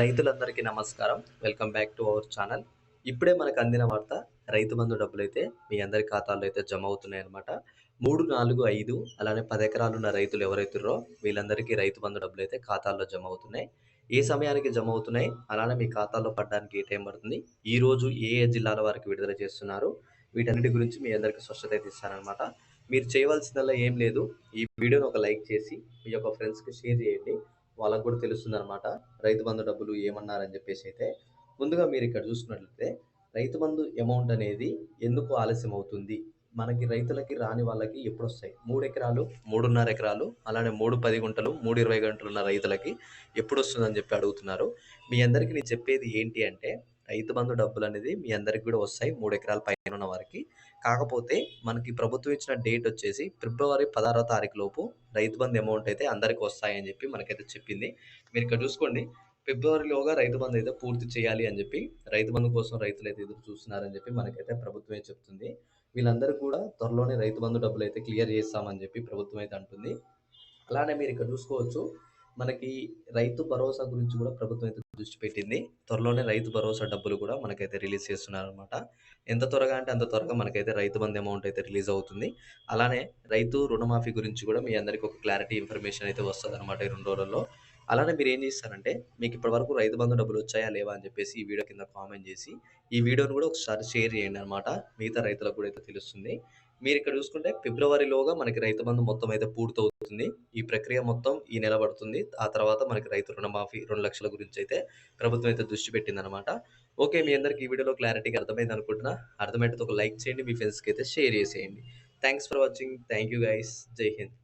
రైతులందరికీ నమస్కారం. Welcome back to our channel. ఇప్పుడే మనకు అందిన వార్త రైతు బంధు డబ్బులు అయితే మీ అందరి ఖాతాల్లో అయితే జమ అవుతున్నాయి అనమాట మూడు నాలుగు ఐదు అలానే పది ఎకరాలు ఉన్న రైతులు ఎవరైతున్నారో వీళ్ళందరికీ రైతు బంధు డబ్బులు అయితే ఖాతాల్లో జమ అవుతున్నాయి ఏ సమయానికి జమ అవుతున్నాయి అలానే మీ ఖాతాల్లో పడడానికి ఏ టైం పడుతుంది? ఈ రోజు ఏ ఏ జిల్లాల వారికి విడుదల చేస్తున్నారు? వీటన్నిటి గురించి మీ అందరికీ స్పష్టత అయితే ఇస్తానమాట మీరు చేయవలసిందల్లా ఏం లేదు. ఈ వీడియోని ఒక లైక్ చేసి మీ యొక్క ఫ్రెండ్స్కి షేర్ చేయండి. వాళ్ళకు కూడా తెలుస్తుంది అనమాట రైతు బంధు డబ్బులు ఏమన్నారని చెప్పేసి అయితే ముందుగా మీరు ఇక్కడ చూసుకున్నట్లయితే రైతు బంధు అమౌంట్ అనేది ఎందుకు ఆలస్యం అవుతుంది మనకి రైతులకి రాని వాళ్ళకి ఎప్పుడు వస్తాయి మూడు ఎకరాలు మూడున్నర ఎకరాలు అలానే మూడు పది గుంటలు మూడు ఇరవై గంటలు ఉన్న రైతులకి ఎప్పుడు వస్తుందని చెప్పి అడుగుతున్నారు. మీ అందరికీ నేను చెప్పేది ఏంటి అంటే రైతు బంధు డబ్బులు అనేది మీ అందరికి కూడా వస్తాయి మూడు ఎకరాల పైన ఉన్న వారికి. కాకపోతే మనకి ప్రభుత్వం ఇచ్చిన డేట్ వచ్చేసి ఫిబ్రవరి పదహారో తారీఖు లోపు రైతు బంధు అమౌంట్ అయితే అందరికి వస్తాయని చెప్పి మనకైతే చెప్పింది. మీరు ఇక్కడ చూసుకోండి. ఫిబ్రవరిలోగా రైతు బంధు అయితే పూర్తి చేయాలి అని చెప్పి రైతు బంధు కోసం రైతులు అయితే ఎదురు చూస్తున్నారని చెప్పి మనకైతే ప్రభుత్వమే చెప్తుంది. వీళ్ళందరూ కూడా త్వరలోనే రైతు బంధు డబ్బులు అయితే క్లియర్ చేస్తామని చెప్పి ప్రభుత్వం అయితే అంటుంది. అలానే మీరు ఇక్కడ చూసుకోవచ్చు. మనకి రైతు భరోసా గురించి కూడా ప్రభుత్వం అయితే దృష్టి పెట్టింది త్వరలోనే రైతు భరోసా డబ్బులు కూడా మనకైతే రిలీజ్ చేస్తున్నారు అనమాట ఎంత త్వరగా అంటే అంత త్వరగా మనకైతే రైతు బంధు అమౌంట్ అయితే రిలీజ్ అవుతుంది. అలానే రైతు రుణమాఫీ గురించి కూడా మీ అందరికీ ఒక క్లారిటీ ఇన్ఫర్మేషన్ అయితే వస్తుంది అనమాట ఈ రెండు రోజుల్లో. అలానే మీరు ఏం చేస్తారంటే మీకు ఇప్పటివరకు రైతు బంధు డబ్బులు వచ్చాయా లేవా అని చెప్పేసి ఈ వీడియో కింద కామెంట్ చేసి ఈ వీడియోను కూడా ఒకసారి షేర్ చేయండి అనమాట మిగతా రైతులకు కూడా అయితే తెలుస్తుంది. మీరు ఇక్కడ చూసుకుంటే ఫిబ్రవరిలోగా మనకి రైతు బంధు మొత్తం అయితే పూర్తవుతుంది. ఈ ప్రక్రియ మొత్తం ఈ నెల పడుతుంది. ఆ తర్వాత మనకి రైతు రుణమాఫీ రెండు లక్షల గురించి అయితే ప్రభుత్వం అయితే దృష్టి పెట్టింది అనమాట ఓకే మీ అందరికి ఈ వీడియోలో క్లారిటీగా అర్థమైంది అనుకుంటున్నా. అర్థమైతే ఒక లైక్ చేయండి మీ ఫ్రెండ్స్కి అయితే షేర్ చేసేయండి. Thanks for watching. Thank you guys. Jai Hind.